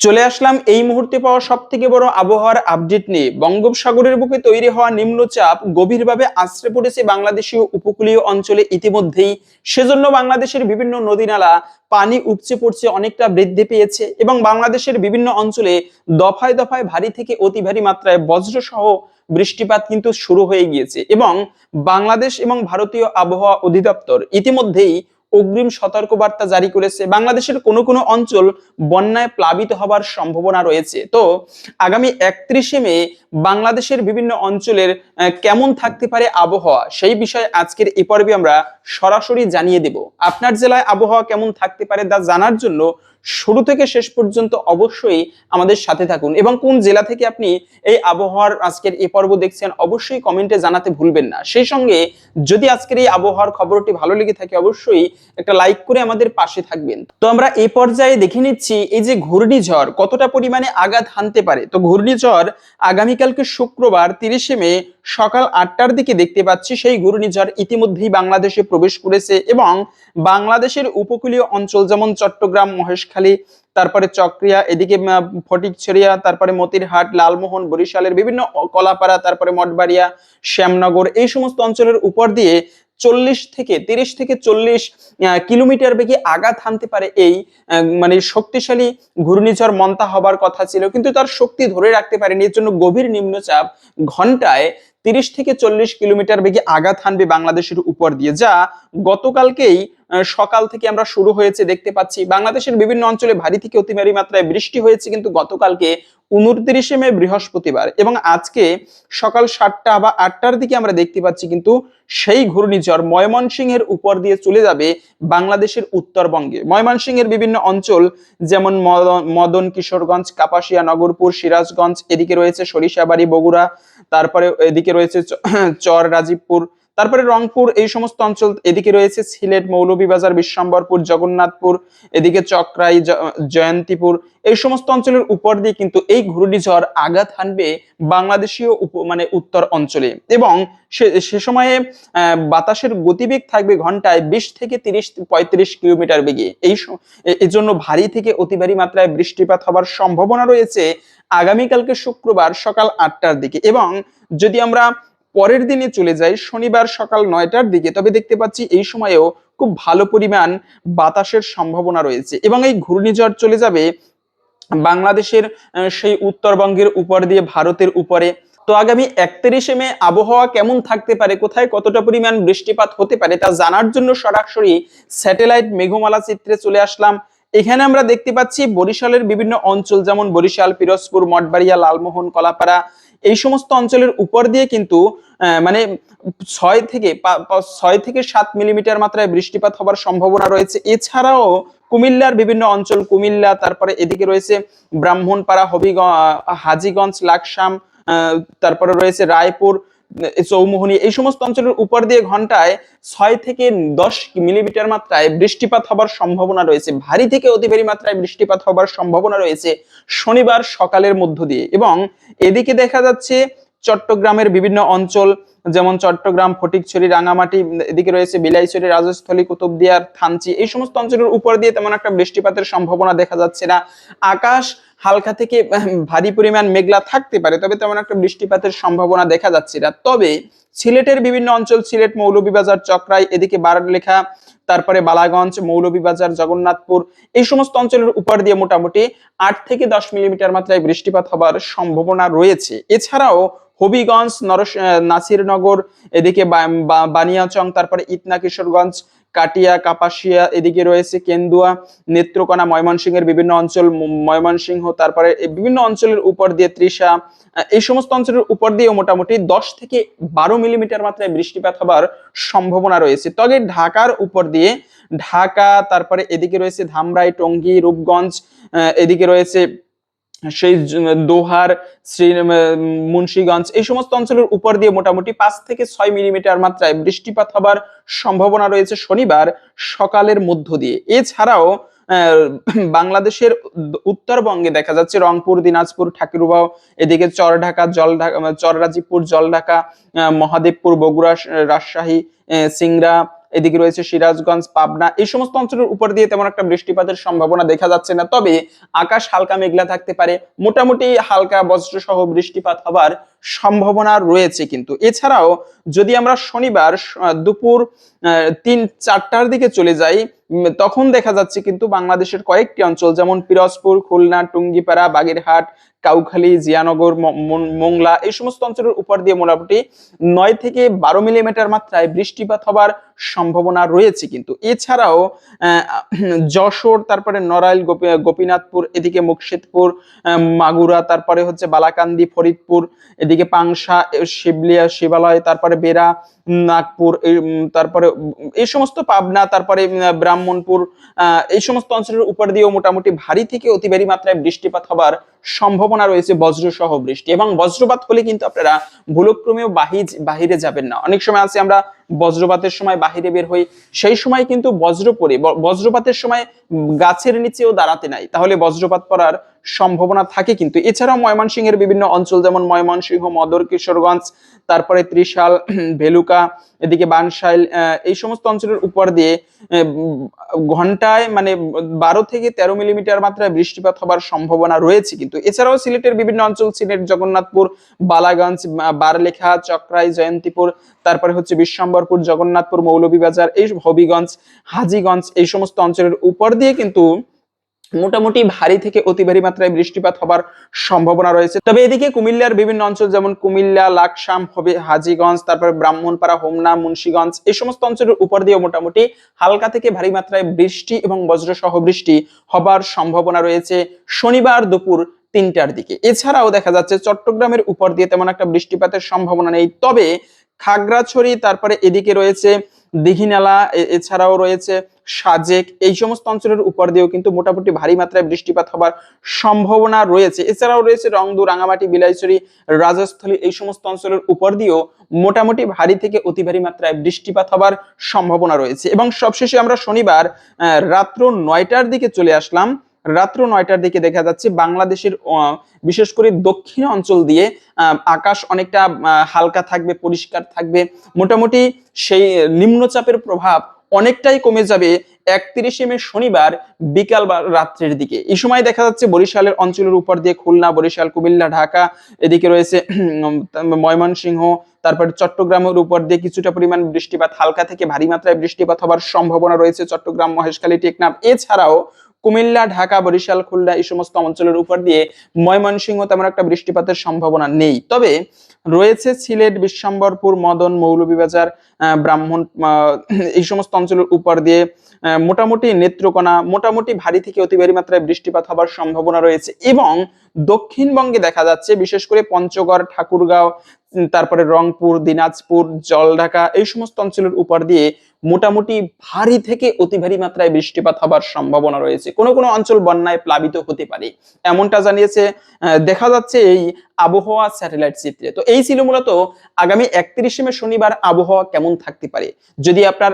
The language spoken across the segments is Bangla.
চলে আসলাম এই মুহূর্তে পাওয়া সব থেকে বড় আবহাওয়ার আপডেট নিয়ে। বঙ্গোপসাগরের বুকে তৈরি হওয়া নিম্নচাপ গভীরভাবে আশ্রে পড়েছে বাংলাদেশীয় উপকূলীয় অঞ্চলে ইতিমধ্যেই। সেজন্য বাংলাদেশের বিভিন্ন নদীনালা পানি উপচে পড়ছে অনেকটা বৃদ্ধি পেয়েছে এবং বাংলাদেশের বিভিন্ন অঞ্চলে দফায় দফায় ভারী থেকে অতি ভারী মাত্রায় বজ্রসহ বৃষ্টিপাত কিন্তু শুরু হয়ে গিয়েছে এবং বাংলাদেশ এবং ভারতীয় আবহাওয়া অধিদপ্তর ইতিমধ্যেই অগ্রিম সতর্কবার্তা জারি করেছে। বাংলাদেশের কোনো কোনো অঞ্চল বন্যায় প্লাবিত হবার সম্ভাবনা রয়েছে। তো আগামী একত্রিশে মে বাংলাদেশের বিভিন্ন অঞ্চলের কেমন থাকতে পারে আবহাওয়া? সেই বিষয়ে আজকের এ পর্বে আমরা সরাসরি জানিয়ে দেব। আপনার জেলায় আবহাওয়া কেমন থাকতে পারে তা জানার জন্য শুরু থেকে শেষ পর্যন্ত অবশ্যই আমাদের সাথে থাকুন। এবং কোন জেলা থেকে আপনি এই আবহাওয়ার আজকের এই পর্ব দেখছেন, অবশ্যই কমেন্টে জানাতে ভুলবেন না। সেই সঙ্গে যদি আজকের এই আবহাওয়ার খবরটি ভালো লেগে থাকে, অবশ্যই একটা লাইক করে আমাদের পাশে থাকবেন। তো আমরা এই পর্যায়ে দেখে নিচ্ছি, এই যে ঘূর্ণিঝড় কতটা পরিমাণে আঘাত হানতে পারে? তো ঘূর্ণিঝড় আগামীকালকে শুক্রবার তিরিশে মে সকাল আটটার দিকে দেখতে পাচ্ছি সেই ঘূর্ণিঝড় ইতিমধ্যেই বাংলাদেশে প্রবেশ করেছে এবং বাংলাদেশের উপকূলীয় অঞ্চল যেমন চট্টগ্রাম, মহেশখালী, তারপরে চক্রিয়া, এদিকে ফটিকছড়িয়া, তারপরে মতিরহাট, লালমোহন, বরিশালের বিভিন্ন কলাপাড়া, তারপরে মঠবাড়িয়া, শ্যামনগর এই সমস্ত অঞ্চলের উপর দিয়ে চল্লিশ থেকে তিরিশ থেকে চল্লিশ কিলোমিটার বেগে আঘাত হানতে পারে এই মানে শক্তিশালী ঘূর্ণিঝড় মন্তা হবার কথা ছিল। কিন্তু তার শক্তি ধরে রাখতে পারেনি। এর জন্য গভীর নিম্নচাপ ঘন্টায় তিরিশ থেকে চল্লিশ কিলোমিটার বেগে আঘাত হানবে বাংলাদেশের উপর দিয়ে, যা গতকালকেই সকাল থেকে আমরা শুরু হয়েছে দেখতে পাচ্ছি। বাংলাদেশের বিভিন্ন অঞ্চলে ভারী থেকে অতি ভারী মাত্রায় বৃষ্টি হয়েছে কিন্তু গতকালকে উনত্রিশে মে বৃহস্পতিবার এবং আজকে সকাল সাতটা বা আটটার দিকে আমরা দেখতে পাচ্ছি কিন্তু সেই ঘূর্ণিঝড় ময়মনসিংহের উপর দিয়ে চলে যাবে বাংলাদেশের উত্তরবঙ্গে। ময়মনসিংহের বিভিন্ন অঞ্চল যেমন মদন, কিশোরগঞ্জ, কাপাসিয়া, নগরপুর, সিরাজগঞ্জ, এদিকে রয়েছে সরিষাবাড়ি, বগুড়া তারপরে এদিকে রয়েছে চর রাজীবপুর তারপরে রংপুর, এই সমস্ত অঞ্চল এদিকে রয়েছে সিলেট, মৌলভীবাজার, বিশ্বম্বরপুর, জগন্নাথপুর, এদিকে চক্রাই জয়ন্তীপুর, এই সমস্ত অঞ্চলের উপর দিয়ে কিন্তু এই ঘূর্ণিঝড় আঘাত হানবে বাংলাদেশীয় উপ- মানে উত্তর অঞ্চলে। এবং সে সময়ে বাতাসের গতিবেগ থাকবে ঘন্টায় বিশ থেকে তিরিশ, পঁয়ত্রিশ কিলোমিটার বেগে। এই স- এ- এর জন্য ভারী থেকে অতি ভারী মাত্রায় বৃষ্টিপাত হবার সম্ভাবনা রয়েছে আগামীকালকে শুক্রবার সকাল আটটার দিকে। এবং যদি আমরা পরের দিনে চলে যাই শনিবার সকাল নয়টার দিকে। তবে দেখতে পাচ্ছি এই সময়েও খুব ভালো পরিমাণ বাতাসের সম্ভাবনা রয়েছে এবং এই ঘূর্ণিঝড় চলে যাবে বাংলাদেশের সেই উত্তরবঙ্গের উপর দিয়ে ভারতের উপরে। তো আগামী একত্রিশে মে আবহাওয়া কেমন থাকতে পারে, কোথায় কতটা পরিমাণ বৃষ্টিপাত হতে পারে তা জানার জন্য সরাসরি স্যাটেলাইট মেঘমালা চিত্রে চলে আসলাম। এখানে আমরা দেখতে পাচ্ছি বরিশালের বিভিন্ন অঞ্চল যেমন বরিশাল, পিরোজপুর, মঠবাড়িয়া, লালমোহন, কলাপাড়া এই সমস্ত অঞ্চলের উপর দিয়ে কিন্তু মানে ছয় থেকে ছয় থেকে সাত মিলিমিটার মাত্রায় বৃষ্টিপাত হবার সম্ভাবনা রয়েছে। এছাড়াও কুমিল্লার বিভিন্ন অঞ্চল, কুমিল্লা, তারপরে এদিকে রয়েছে ব্রাহ্মণপাড়া, হবিগঞ্জ হাজিগঞ্জ, লাকসাম তারপরে রয়েছে রায়পুর চৌমোহনী, এই সমস্ত অঞ্চলের উপর দিয়ে ঘন্টায় ছয় থেকে দশ মিলিমিটার মাত্রায় বৃষ্টিপাত হবার সম্ভাবনা রয়েছে। ভারী থেকে অতি ভারী মাত্রায় বৃষ্টিপাত হবার সম্ভাবনা রয়েছে শনিবার সকালের মধ্য দিয়ে। এবং এদিকে দেখা যাচ্ছে চট্টগ্রামের বিভিন্ন অঞ্চল যেমন চট্টগ্রাম, ফটিকছড়ি, রাঙামাটি, এদিকে রয়েছে বিলাইছড়ি, রাজস্থলী, কুতুবদিয়ার, থানচি, এই সমস্ত অঞ্চলের উপর দিয়ে তেমন একটা বৃষ্টিপাতের সম্ভাবনা দেখা যাচ্ছে না। আকাশ হালকা থেকে ভারী পরিমাণ মেঘলা থাকতে পারে, তবে তেমন একটা বৃষ্টিপাতের সম্ভাবনা দেখা যাচ্ছে না। তবে সিলেটের বিভিন্ন অঞ্চল, সিলেট মৌলভীবাজার, চক্রাই, এদিকে বারলেখা তারপরে বালাগঞ্জ, মৌলভীবাজার, জগন্নাথপুর, এই সমস্ত অঞ্চলের উপর দিয়ে মোটামুটি আট থেকে দশ মিলিমিটার মাত্রায় বৃষ্টিপাত হবার সম্ভাবনা রয়েছে। এছাড়াও হবিগঞ্জ, নরস নাসিরনগর, এদিকে বানিয়াচং, তারপরে ইতনা কিশোরগঞ্জ, কাটিয়া, কাপাসিয়া, এদিকে রয়েছে কেন্দুয়া, নেত্রকোনা, ময়মনসিংহের বিভিন্ন অঞ্চল ময়মনসিংহ, তারপরে বিভিন্ন অঞ্চলের উপর দিয়ে ত্রিশা এই সমস্ত অঞ্চলের উপর দিয়ে মোটামুটি দশ থেকে বারো মিলিমিটার মাত্রায় বৃষ্টিপাত হবার সম্ভাবনা রয়েছে। তবে ঢাকার উপর দিয়ে ঢাকা, তারপরে এদিকে রয়েছে ধামরাই, টঙ্গী, রূপগঞ্জ এদিকে রয়েছে সেই দোহার শ্রী মুন্সীগঞ্জ, এই সমস্ত অঞ্চলের উপর দিয়ে মোটামুটি পাঁচ থেকে ছয় মিলিমিটার মাত্রায় বৃষ্টিপাত হবার সম্ভাবনা রয়েছে শনিবার সকালের মধ্য দিয়ে। এছাড়াও বাংলাদেশের উত্তরবঙ্গে দেখা যাচ্ছে রংপুর, দিনাজপুর, ঠাকুরগাঁও, এদিকে চরঢাকা, জলঢাকা, চররাজীবপুর, জলঢাকা মহাদেবপুর, বগুড়া, রাজশাহী সিংড়া এদিকে রয়েছে সিরাজগঞ্জ, পাবনা, এই সমস্ত অঞ্চলের উপর দিয়ে তেমন একটা বৃষ্টিপাতের সম্ভাবনা দেখা যাচ্ছে না। তবে আকাশ হালকা মেঘলা থাকতে পারে, মোটামুটি হালকা বজ্রসহ বৃষ্টিপাত হবার সম্ভাবনা রয়েছে কিন্তু। এছাড়াও যদি আমরা শনিবার দুপুর তিন, চারটার দিকে চলে যাই তখন দেখা যাচ্ছে কিন্তু বাংলাদেশের কয়েকটি অঞ্চল যেমন পিরোজপুর, খুলনা, টুঙ্গিপাড়া, বাগেরহাট কাউখালী, জিয়ানগর মোংলা এই সমস্ত অঞ্চলের উপর দিয়ে মোটামুটি নয় থেকে বারো মিলিমিটার মাত্রায় বৃষ্টিপাত হবার সম্ভাবনা রয়েছে কিন্তু। এছাড়াও যশোর, তারপরে নড়াইল, গোপী- গোপীনাথপুর, এদিকে মুর্শিদপুর মাগুরা, তারপরে হচ্ছে বালাকান্দি, ফরিদপুর, এদিকে পাংশা শিবলিয়া, শিবালয়, তারপরে বেরা নাগপুর তারপরে এই সমস্ত পাবনা, তারপরে ব্রাহ্মণপুর এই সমস্ত অঞ্চলের উপর দিয়েও মোটামুটি ভারী থেকে অতি ভারী মাত্রায় বৃষ্টিপাত হবার সম্ভাবনা রয়েছে বজ্রসহ বৃষ্টি। এবং বজ্রপাত হলে কিন্তু আপনারা ভুলক্রমেও বাহিজ, বাহিরে যাবেন না। অনেক সময় আছে আমরা বজ্রপাতের সময় বাহিরে বের হই, সেই সময় কিন্তু বজ্র পড়ে। বজ্রপাতের সময় গাছের নিচেও দাঁড়াতে নাই। তাহলে বজ্রপাত পড়ার সম্ভাবনা থাকে কিন্তু। এছাড়াও ময়মনসিংহের বিভিন্ন অঞ্চল যেমন ময়মনসিংহ মদর কিশোরগঞ্জ তারপরে ত্রিশাল, ভেলুকা, এদিকে বানশাইল এই সমস্ত অঞ্চলের উপর দিয়ে ঘন্টায় মানে বারো থেকে তেরো মিলিমিটার মাত্রায় বৃষ্টিপাত হবার সম্ভাবনা রয়েছে কিন্তু। এছাড়াও সিলেটের বিভিন্ন অঞ্চল, সিলেট জগন্নাথপুর, বালাগঞ্জ বারলেখা, চক্রাই, জয়ন্তীপুর, তারপরে হচ্ছে বিশ্বম্বরপুর, জগন্নাথপুর, মৌলভীবাজার, এই হবিগঞ্জ, হাজিগঞ্জ, এই সমস্ত অঞ্চলের উপর দিয়ে কিন্তু মোটামুটি ভারী থেকে অতি ভারী মাত্রায় বৃষ্টিপাত হবার সম্ভাবনা রয়েছে। তবে এদিকে কুমিল্লার বিভিন্ন অঞ্চল যেমন কুমিল্লা, লাকসাম, হবে হাজিগঞ্জ, তারপরে ব্রাহ্মণপাড়া, হোমনা, মুন্সীগঞ্জ এই সমস্ত অঞ্চলের উপর দিয়ে মোটামুটি হালকা থেকে ভারী মাত্রায় বৃষ্টি এবং বজ্রসহ বৃষ্টি হবার সম্ভাবনা রয়েছে শনিবার দুপুর তিনটার দিকে। এছাড়াও দেখা যাচ্ছে চট্টগ্রামের উপর দিয়ে তেমন একটা বৃষ্টিপাতের সম্ভাবনা নেই। তবে খাগড়াছড়ি, তারপরে এদিকে রয়েছে দিঘিনালা এছাড়াও রয়েছে সাজেক, এই সমস্ত অঞ্চলের উপর দিয়েও কিন্তু মোটামুটি ভারী মাত্রায় বৃষ্টিপাত হবার সম্ভাবনা রয়েছে। এছাড়াও রয়েছে রংদু রাঙামাটি, বিলাইছড়ি, রাজস্থলী, এই সমস্ত অঞ্চলের উপর দিয়েও মোটামুটি ভারী থেকে অতি ভারী মাত্রায় বৃষ্টিপাত হবার সম্ভাবনা রয়েছে। এবং সবশেষে আমরা শনিবার রাত্র নয়টার দিকে চলে আসলাম। রাত্র নয়টার দিকে দেখা যাচ্ছে বাংলাদেশের বিশেষ করে দক্ষিণ অঞ্চল দিয়ে আকাশ অনেকটা হালকা থাকবে, পরিষ্কার থাকবে। মোটামুটি সেই নিম্নচাপের প্রভাব অনেকটাই কমে যাবে একত্রিশে মে শনিবার বিকাল বা রাত্রের দিকে। এই সময় দেখা যাচ্ছে বরিশালের অঞ্চলের উপর দিয়ে খুলনা, বরিশাল, কুমিল্লা, ঢাকা, এদিকে রয়েছে ময়মনসিংহ, তারপর চট্টগ্রামের উপর দিয়ে কিছুটা পরিমাণ বৃষ্টিপাত, হালকা থেকে ভারী মাত্রায় বৃষ্টিপাত হবার সম্ভাবনা রয়েছে চট্টগ্রাম, মহেশখালী, টেকনাফ। এছাড়াও কুমিল্লা, ঢাকা, বরিশাল, খুলনা এই সমস্ত অঞ্চলের উপর দিয়ে ময়মনসিংহ তেমন একটা বৃষ্টিপাতের সম্ভাবনা নেই। তবে রয়েছে সিলেট, বিশ্বম্বরপুর, মদন, মৌলভীবাজার ব্রাহ্মণ এই সমস্ত অঞ্চলের উপর দিয়ে মোটামুটি নেত্রকোনা, মোটামুটি ভারী থেকে অতি ভারী মাত্রায় বৃষ্টিপাত হবার সম্ভাবনা রয়েছে এবং দক্ষিণবঙ্গে দেখা যাচ্ছে, বিশেষ করে পঞ্চগড়, ঠাকুরগাঁও, তারপরে রংপুর, দিনাজপুর, জলঢাকা, এই সমস্ত অঞ্চলের উপর দিয়ে মোটামুটি ভারী থেকে অতি ভারী মাত্রায় বৃষ্টিপাত হবার সম্ভাবনা রয়েছে। কোনো কোনো অঞ্চল বন্যায় প্লাবিত হতে পারে। এমনটা জানিয়েছে দেখা যাচ্ছে এই আবহাওয়া স্যাটেলাইট চিত্রে। তো এই ছিল মূলত আগামী একত্রিশে মে শনিবার আবহাওয়া কেমন থাকতে পারে। যদি আপনার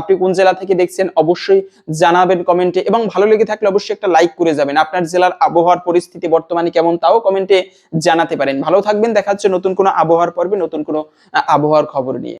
আপনি কোন জেলা থেকে দেখছেন, অবশ্যই জানাবেন কমেন্টে এবং ভালো লেগে থাকলে অবশ্যই একটা লাইক করে যাবেন। আপনার জেলার আবহাওয়ার পরিস্থিতি বর্তমানে কেমন তাও কমেন্টে জানাতে পারেন। ভালো থাকবেন, দেখা হচ্ছে নতুন কোনো আবহাওয়ার পর্বে, নতুন কোনো আবহাওয়ার খবর নিয়ে।